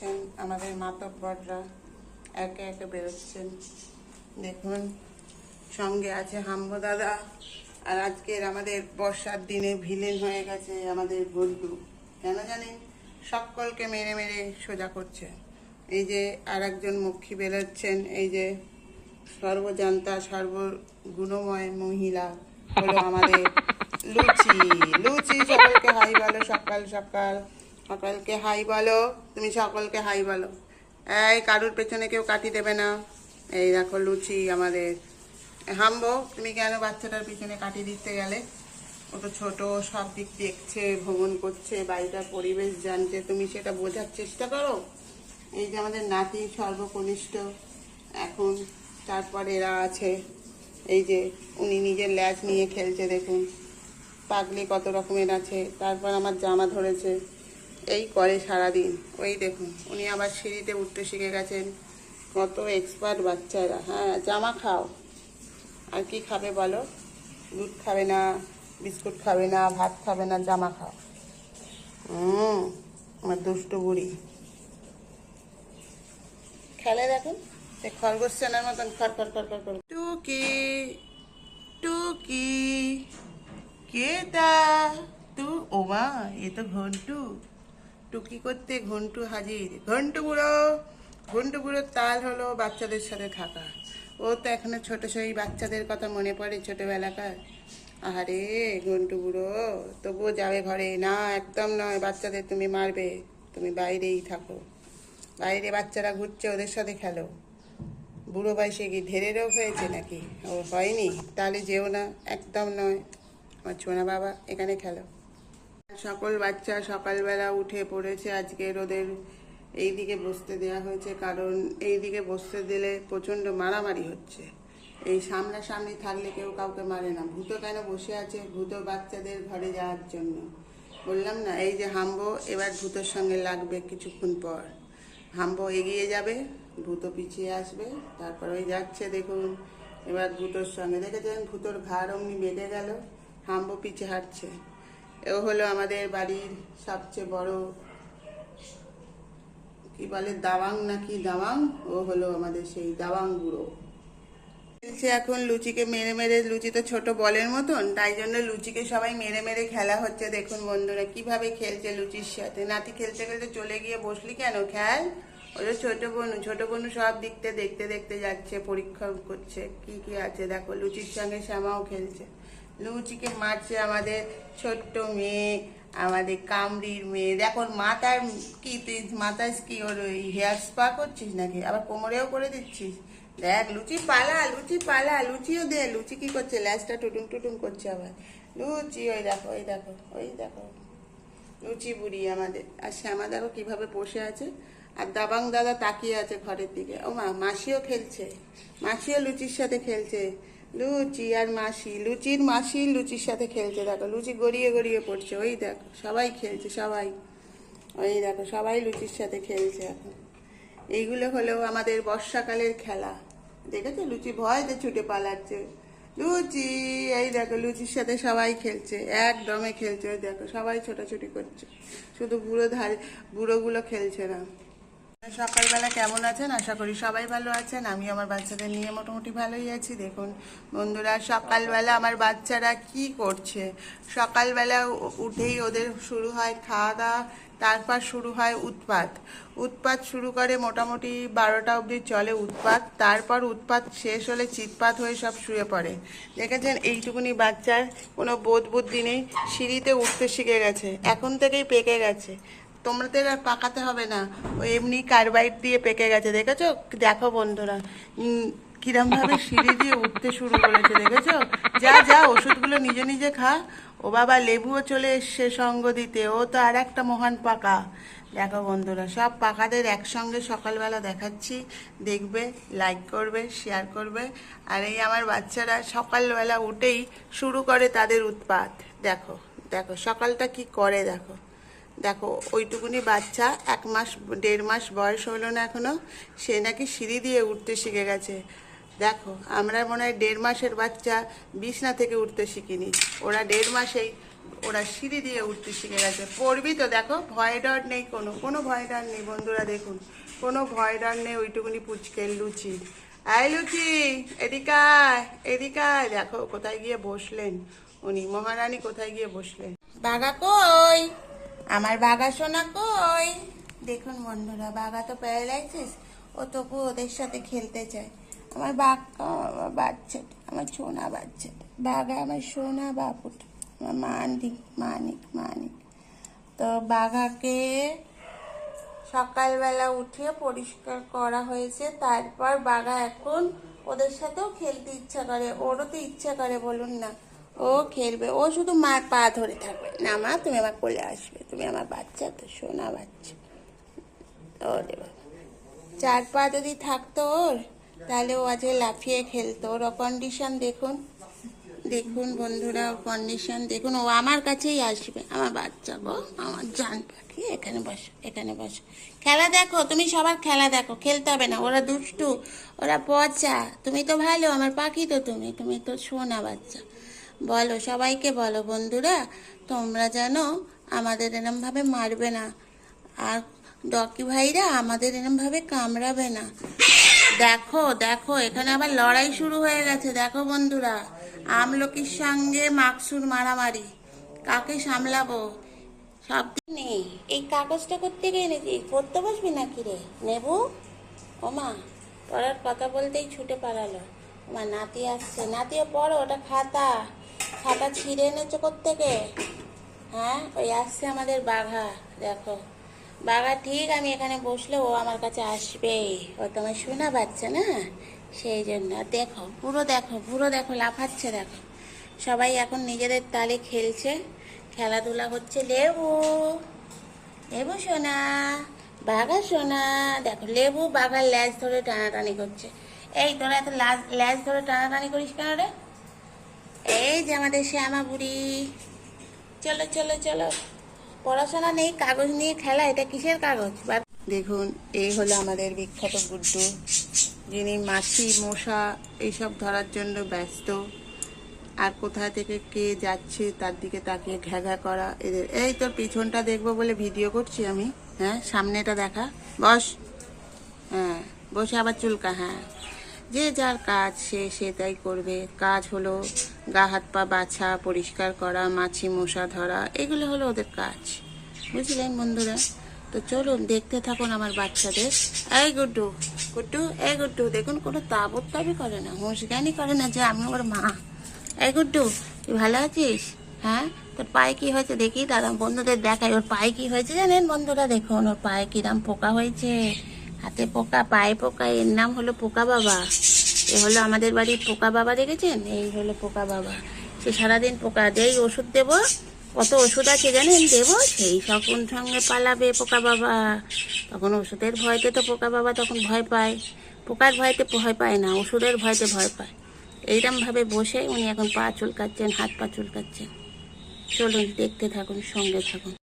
বেরোচ্ছেন আমাদের মাতব্বররা একে একে বেরোচ্ছেন। দেখুন, সঙ্গে আছে হাম্ব দাদা, আর আজকের আমাদের বর্ষার দিনে ভিলেন হয়ে গেছে আমাদের বন্ধু। কেন জানেন সকলকে মেরে মেরে সোজা করছে। এই যে আর একজন মুখী বেরোচ্ছেন, এই যে সর্বজান্তা, সর্বগুণময় মহিলা হলো আমাদের লুচি। লুচি সকলকে হাই বলো, সকাল সকাল। সকালকে হাই বলো, তুমি সকলকে হাই বলো। এই, কারুর পেছনে কেউ কাটি দেবে না। এই দেখো লুচি আমাদের। হামবো, তুমি কেন বাচ্চাটার পিছনে কাটি দিতে গেলে? ও তো ছোটো সব দিক দেখছে, ভ্রমণ করছে, বাড়িটার পরিবেশ জানছে। তুমি সেটা বোঝার চেষ্টা করো। এই যে আমাদের নাতি সর্বকনিষ্ঠ, এখন তারপর এরা আছে। এই যে উনি নিজের ল্যাচ নিয়ে খেলছে, দেখুন। পাগলি কত রকমের আছে। তারপর আমার জামা ধরেছে। এই করে সারাদিন। ওই দেখুন, উনি আবার সিঁড়িতে উঠতে শিখে গেছেন। কত এক্সপার্ট বাচ্চারা। হ্যাঁ জামা খাও। আর কি খাবে বলো? দুধ খাবে না, বিস্কুট খাবে না, ভাত খাবে না, জামা খাও। হুম, আমার দুষ্ট বুড়ি। খেলে দেখুন, সে খরগোশ চেনার মতন খর খর খর খর টুকি টুকি, কে তা? তু, ওমা, এ তো ঘন্টু। টুকি করতে ঘন্টু হাজির। ঘন্টু বুড়ো, ঘন্টু বুড়োর তাল হলো বাচ্চাদের সাথে থাকা। ও তো এখনও ছোট, সেই বাচ্চাদের কথা মনে পড়ে ছোটবেলাকার। আরে ঘন্টু বুড়ো, তবুও যাবে ঘরে। না, একদম নয়, বাচ্চাদের তুমি মারবে। তুমি বাইরেই থাকো। বাইরে বাচ্চারা ঘুরছে, ওদের সাথে খেলো। বুড়ো বয়সে কি ঢেরে রোগ হয়েছে নাকি? ও হয়নি? তাহলে যেও না, একদম নয়। আমার ছোনা বাবা এখানে খেলো। সকল বাচ্চা সকালবেলা উঠে পড়েছে। আজকে রোদের এই দিকে বসতে দেওয়া হয়েছে, কারণ এই দিকে বসতে দিলে প্রচণ্ড মারামারি হচ্ছে। এই সামনাসামনি থাকলে কেউ কাউকে মারে না। ভূত কেন বসে আছে? ভূত বাচ্চাদের ঘরে যাওয়ার জন্য। বললাম না, এই যে হাম্বো, এবার ভূতোর সঙ্গে লাগবে কিছুক্ষণ পর। হাম্বো এগিয়ে যাবে, ভূতো পিছিয়ে আসবে, তারপর ওই যাচ্ছে দেখুন। এবার ভূতোর সঙ্গে দেখেছেন? ভূতোর ঘাড় অমনি বেঁধে গেল। হাম্বো পিছে হাঁটছে। ও হলো আমাদের বাড়ির সবচেয়ে বড়, কি বলে, দাওয়াং নাকি দাওয়াং? ও হলো আমাদের সেই দাওয়াং গুঁড়ো খেলছে এখন লুচিকে মেরে মেরে, লুচি তো ছোট বলের মতন, তাই জন্য লুচিকে সবাই মেরে মেরে খেলা হচ্ছে। দেখুন বন্ধুরা, কীভাবে খেলছে লুচির সাথে। নাতি খেলতে খেলতে চলে গিয়ে বসলি কেন? খেল ওই ছোট বোন ছোট বোন সব দিকতে দেখতে দেখতে যাচ্ছে পরীক্ষা করছে, কি কি আছে? দেখো, লুচির সঙ্গে শ্যামাও খেলছে। লুচিকে মারছে আমাদের ছোট্ট মেয়ে, আমাদের কামড়ির মেয়ে। দেখো মাথার কি তুই মাথায় কি ওর ওই হেয়ার স্পা করছিস নাকি? আবার কোমরেও করে দিচ্ছিস? দেখ, লুচি পালা লুচি পালা, লুচিও দে। লুচি কি করছে? ল্যাসটা টুটুং টুটুং করছে আবার। লুচি, ওই দেখো ওই দেখো ওই দেখো। লুচি বুড়ি আমাদের। আর শ্যামা দেখো কীভাবে বসে আছে। আর দাবাং দাদা তাকিয়ে আছে ঘরের দিকে। ও মা, মাসিও খেলছে। মাসিও লুচির সাথে খেলছে। লুচি আর মাসি, লুচির মাসি লুচির সাথে খেলছে, দেখো, লুচি গড়িয়ে গড়িয়ে পড়ছে, ওই দেখো, সবাই খেলছে, সবাই। ওই দেখো, সবাই লুচির সাথে খেলছে এখন। এইগুলো হলো আমাদের বর্ষাকালের খেলা। দেখেছ? লুচি ভয়তে ছুটে পালাচ্ছে। লুচি, এই দেখো, লুচির সাথে সবাই খেলছে, একদমে খেলছে, ওই দেখো, সবাই ছোটাছুটি করছে। শুধু বুড়ো ধারে, বুড়োগুলো খেলছে না। সকালবেলা কেমন আছেন? আশা করি সবাই ভালো আছেন। আমি আমার বাচ্চাদের নিয়ে মোটামুটি ভালোই আছি। দেখুন, বন্ধুরা, সকালবেলা আমার বাচ্চারা কি করছে? সকালবেলা উঠেই ওদের শুরু হয় খাওয়া দাওয়া তারপর শুরু হয় উৎপাত। উৎপাত শুরু করে মোটামুটি বারোটা অবধি চলে উৎপাত। তারপর উৎপাত শেষ হলে চিৎপাত হয়ে সব শুয়ে পড়ে। দেখেছেন, এইটুকুনি বাচ্চার কোনো বোধ বুদ্ধি নেই। সিঁড়িতে উঠতে শিখে গেছে। এখন থেকেই পেকে গেছে। তোমাদের আর পাকাতে হবে না। ও এমনি কার্বাইড দিয়ে পেকে গেছে দেখেছ? দেখো বন্ধুরা উম, কিরমভাবে সিঁড়ি দিয়ে উঠতে শুরু করেছে দেখেছ? যা যা ওষুধগুলো নিজে নিজে খা। ও বাবা লেবুও চলে এসছে সঙ্গ দিতে। ও তো আর একটা মহান পাকা। দেখো বন্ধুরা সব পাকাদের একসঙ্গে সকালবেলা দেখাচ্ছি। দেখবে লাইক করবে শেয়ার করবে। আর এই আমার বাচ্চারা সকালবেলা উঠেই শুরু করে তাদের উৎপাত। দেখো দেখো সকালটা কি করে দেখো। দেখো, ওইটুকুনি বাচ্চা, এক মাস, দেড় মাস বয়স হলো না এখনও, সে নাকি সিঁড়ি দিয়ে উঠতে শিখে গেছে। দেখো, আমরা মনে হয় দেড় মাসের বাচ্চা বিছনা থেকে উঠতে শিখিনি। ওরা দেড় মাসেই ওরা সিঁড়ি দিয়ে উঠতে শিখে গেছে। পড়বি তো দেখো, ভয় ডর নেই কোনো কোনো ভয় ডর নেই বন্ধুরা দেখুন। কোনো ভয় ডর নেই ওইটুকুনি পুচকের লুচি। আয় লুচি এদিকায় এদিকায় দেখো, কোথায় গিয়ে বসলেন? উনি, মহারানী কোথায় গিয়ে বসলেন? বাঘা কই? আমার বাঘা সোনা কই? দেখুন বন্ধুরা বাঘা তো প্যারালাইসিস, ও তবু ওদের সাথে খেলতে চায়। আমার বাঘ বাচ্চাটা, আমার সোনা বাচ্চাটা বাঘা আমার সোনা বাবুটা, আমার মানিক মানিক মানিক। তো বাঘাকে সকালবেলা উঠিয়ে পরিষ্কার করা হয়েছে, তারপর বাঘা এখন ওদের সাথেও খেলতে ইচ্ছা করে, ওরও তো ইচ্ছা করে, বলুন না। ও খেলবে। ও শুধু মার পা ধরে থাকবে। না মা, তুমি আমার কোলে আসবে। তুমি আমার বাচ্চা, তো সোনা বাচ্চা। ওরে বাবা চার পা যদি থাকতো ওর, তাহলে ও আজকে লাফিয়ে খেলতো। ওর কন্ডিশন দেখুন। দেখুন বন্ধুরা, ওর কন্ডিশন দেখুন। ও আমার কাছেই আসবে। আমার বাচ্চা গো, আমার জান পাখি, এখানে বসো এখানে বসো। খেলা দেখো, তুমি সবার খেলা দেখো। খেলতে হবে না, ওরা দুষ্টু, ওরা পচা। তুমি তো ভালো, আমার পাখি তো তুমি। তুমি তো সোনা বাচ্চা। বলো, সবাইকে বলো বন্ধুরা, তোমরা যেন আমাদের এরমভাবে মারবে না। আর ডকি ভাইরা আমাদের এরমভাবে কামড়াবে না। দেখো দেখো, এখানে আবার লড়াই শুরু হয়ে গেছে। দেখো বন্ধুরা, আমলকির সঙ্গে মাকসুর মারামারি। কাকে সামলাবো? সব নেই। এই কাগজটা করতে গিয়ে এনেছি পড়তে বসবি নাকি রে? নেবু? ওমা, পড়ার কথা বলতেই ছুটে পালালো। আমার নাতি আসছে। নাতিও পড়ো, ওটা খাতা। খাতা ছিঁড়ে এনেছো কোত্থেকে? হ্যাঁ ওই আসছে আমাদের বাঘা, দেখো। বাঘা ঠিক আমি এখানে বসলে ও আমার কাছে আসবে। ও তোমার শোনা পাচ্ছে না? সেই জন্য। দেখো, পুরো দেখো পুরো দেখো, লাফাচ্ছে দেখো। সবাই এখন নিজেদের তালে খেলছে। খেলাধুলা হচ্ছে। লেবু লেবু সোনা, বাঘা সোনা। দেখো, লেবু বাঘার ল্যাজ ধরে টানাটানি করছে। এই, তোরা এত ল্যাজ ধরে টানাটানি করিস কেন রে? এই যে আমাদের শ্যামা বুড়ি। চলো চলো চলো। পড়াশোনা নেই, কাগজ নিয়ে খেলা, এটা কিসের কাগজ? দেখুন, এই হলো আমাদের বিখ্যাত গুড্ডু। যিনি মাছি মশা, এইসব ধরার জন্য ব্যস্ত। আর কোথা থেকে কে যাচ্ছে, তার দিকে তাকিয়ে ঘ্যাঘা করা। এদের এই তোর পিছনটা দেখব বলে ভিডিও করছি আমি। হ্যাঁ সামনেটা দেখা। বস। হ্যাঁ বসে আবার চুলকা হ্যাঁ। যে যার কাজ সে সে তাই করবে। কাজ হলো গা, হাত, পা বাছা, পরিষ্কার করা, মাছি, মশা ধরা, এগুলো হলো ওদের কাজ। বুঝলেন বন্ধুরা? তো চলুন, দেখতে থাকুন আমার বাচ্চাদের। এই গুড্ডু গুড্ডু, এই গুড্ডু, দেখুন, কোনো তাবত তাবি করে না হুঁশজ্ঞানই করে না যে আমি ওর মা। এই গুড্ডু, তুই ভালো আছিস? হ্যাঁ? তোর পায়ে কি হয়েছে? দেখি, দাদা বন্ধুদের দেখাই। ওর পায়ে কি হয়েছে জানেন বন্ধুরা? দেখুন, ওর পায়ে কিরাম পোকা হয়েছে? হাতে পোকা, পায়ে পোকা, এর নাম হলো পোকা বাবা। এ হলো আমাদের বাড়ির পোকা বাবা, দেখেছেন? এই হলো পোকা বাবা। সে সারাদিন পোকা, যেই ওষুধ দেবো, কত ওষুধ আছে জানেন? দেবো, সেই সকল সঙ্গে পালাবে পোকা বাবা। তখন ওষুধের ভয়তে তো পোকা বাবা তখন ভয় পায়। পোকার ভয়তে ভয় পায় না, ওষুধের ভয়তে ভয় পায়। এইরকম ভাবে বসে উনি এখন পা চুলকাচ্ছেন, হাত পা চুলকাচ্ছেন। চলুন, দেখতে থাকুন, সঙ্গে থাকুন।